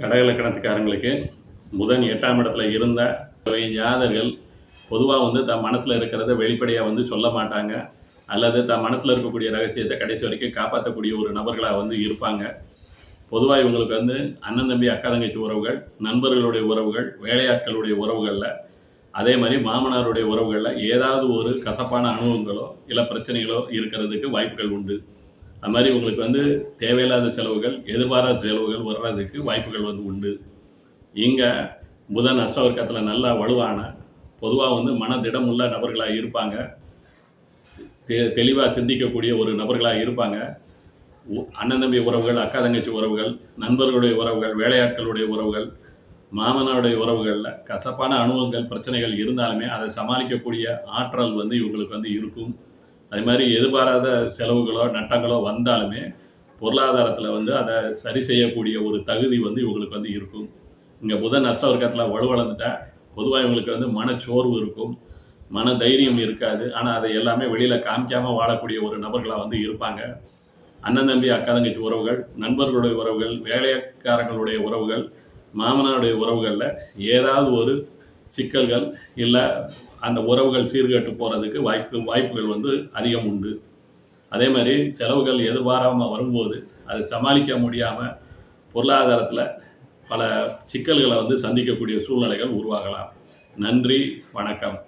கடகலக்கணத்துக்காரங்களுக்கு புதன் எட்டாம் இடத்துல இருந்த ஜாதர்கள் பொதுவாக வந்து தன் மனசில் இருக்கிறத வெளிப்படையாக வந்து சொல்ல மாட்டாங்க. அல்லது தன் மனசில் இருக்கக்கூடிய ரகசியத்தை கடைசி வரைக்கும் காப்பாற்றக்கூடிய ஒரு நபர்களாக வந்து இருப்பாங்க. பொதுவாக இவங்களுக்கு வந்து அண்ணன் தம்பி அக்கா தங்கச்சி உறவுகள் நண்பர்களுடைய உறவுகள் வேலையாட்களுடைய உறவுகளில் அதே மாதிரி மாமனாருடைய உறவுகளில் ஏதாவது ஒரு கசப்பான அனுபவங்களோ இல்லை பிரச்சனைகளோ இருக்கிறதுக்கு வாய்ப்புகள் உண்டு. அது மாதிரி உங்களுக்கு வந்து தேவையில்லாத செலவுகள் எதிர்பாராத செலவுகள் வர்றதுக்கு வாய்ப்புகள் வந்து உண்டு. இங்கே புதன் அஷ்டவர்க்கத்தில் நல்லா வலுவான பொதுவாக வந்து மனதிடம் உள்ள நபர்களாக இருப்பாங்க. தெ தெளிவாக சிந்திக்கக்கூடிய ஒரு நபர்களாக இருப்பாங்க. அண்ணன் தம்பி உறவுகள் அக்கா தங்கச்சி உறவுகள் நண்பர்களுடைய உறவுகள் வேலையாட்களுடைய உறவுகள் மாமனாருடைய உறவுகளில் கசப்பான அனுபவங்கள் பிரச்சனைகள் இருந்தாலுமே அதை சமாளிக்கக்கூடிய ஆற்றல் வந்து இவங்களுக்கு வந்து இருக்கும். அது மாதிரி எதிர்பாராத செலவுகளோ நட்டங்களோ வந்தாலுமே பொருளாதாரத்தில் வந்து அதை சரி செய்யக்கூடிய ஒரு தகுதி வந்து இவங்களுக்கு வந்து இருக்கும். இங்கே புதன் அஷ்டவர்க்கத்தில் வலுவளர்ந்துட்டா பொதுவாக இவங்களுக்கு வந்து மனச்சோர்வு இருக்கும். மன தைரியம் இருக்காது. ஆனால் அதை எல்லாமே வெளியில் காமிக்காமல் வாழக்கூடிய ஒரு நபர்களாக வந்து இருப்பாங்க. அண்ணன் தம்பி அக்கா தங்கச்சி உறவுகள் நண்பர்களுடைய உறவுகள் வேலைக்காரர்களுடைய உறவுகள் மாமனாருடைய உறவுகளில் ஏதாவது ஒரு சிக்கல்கள் இல்லை அந்த உறவுகள் சீர்கெட்டு போகிறதுக்கு வாய்ப்பு வாய்ப்புகள் வந்து அதிகம் உண்டு. அதே மாதிரி செலவுகள் எதிர்பாராமல் வரும்போது அதை சமாளிக்க முடியாமல் பொருளாதாரத்தில் பல சிக்கல்களை வந்து சந்திக்கக்கூடிய சூழ்நிலைகள் உருவாகலாம். நன்றி வணக்கம்.